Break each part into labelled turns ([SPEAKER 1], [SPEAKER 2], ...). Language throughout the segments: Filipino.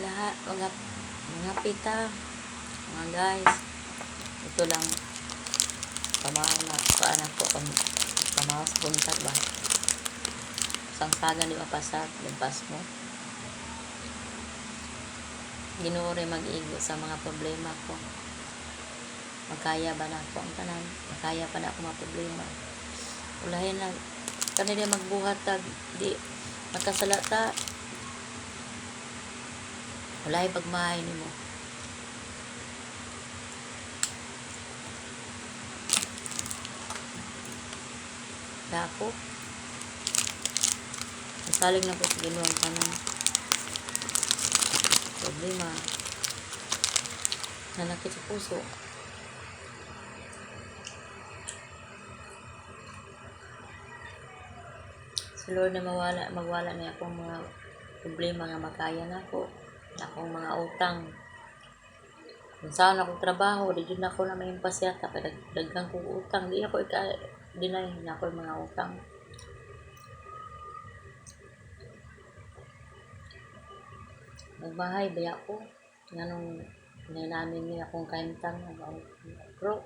[SPEAKER 1] lahat, mga, mga pita, mga guys. Ito lang, pamahaw na, paan ako, pam, pamahaw sa buntag ba? Sangsagan di mapasag, lampas mo. Ginoo rin mag-igo sa mga problema ko. Magkaya ba na ako ang tanan? Magkaya pa na ako mga problema. Ulahin na, kanila magbuhat tag, di, magkasalata, wala yung pagmahay ni mo. Ako, nasalig na po sa ginuwang tanan. Problema. Nanakit sa puso. Sa Lord na mawala, magwala niya akong mga problema nga makaya na ako. Akong mga utang. Kung saan ako trabaho, di dyan ako na may pasyata. Kaya dag- daghan kong utang. Di ako ika-deny na ako yung mga utang. Nagbahay, baya ko. Nga nung nainanin niya akong kaintang. Bro,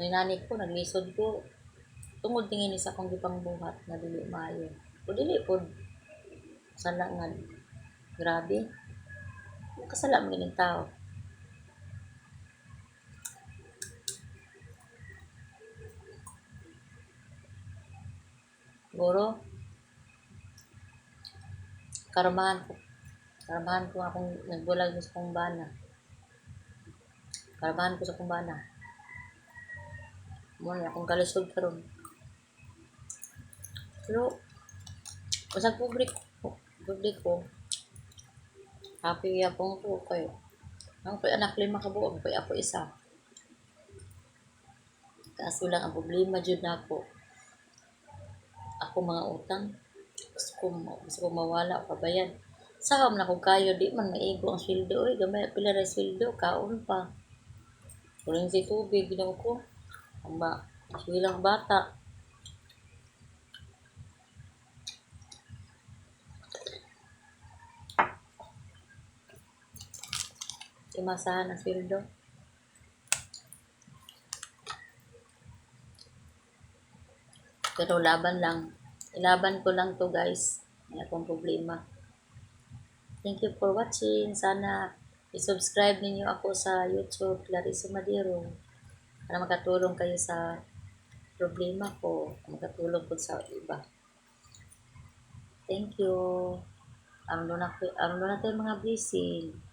[SPEAKER 1] nainani ko, naglisod ko. Tungod tingin isa akong gipang buhat na dili maayo. O dili po. Sala nga. Grabe. Kasala mo ganing tao. Siguro, karamahan ko. Karamahan ko akong nagbulag sa kong bana. Karamahan ko sa kong bana. Muna akong kalisod karon. Pero, usag public ko, public ko, happy yapong ko kayo. Ang ko'y anak lima ka buong, ko'y ako isa. Kaso lang ang problema dyan na ako. Mga utang. Gusto ko, gusto ko mawala o kabayan. Saham na kung kayo, di man maigo ang sweldo. Uy, gamay pila na sweldo, kaon pa. Kuling si tubig, ginaw ko. Ang ba, bilang bata. Imasahan ang sweldo. Pero laban lang. Ilaban ko lang to guys. May akong problema. Thank you for watching. Sana i-subscribe ninyo ako sa YouTube, Clarissa Madero. Para makatulong kayo sa problema ko. Makatulong ko sa iba. Thank you. Aron na, aron na tayo mga blessing.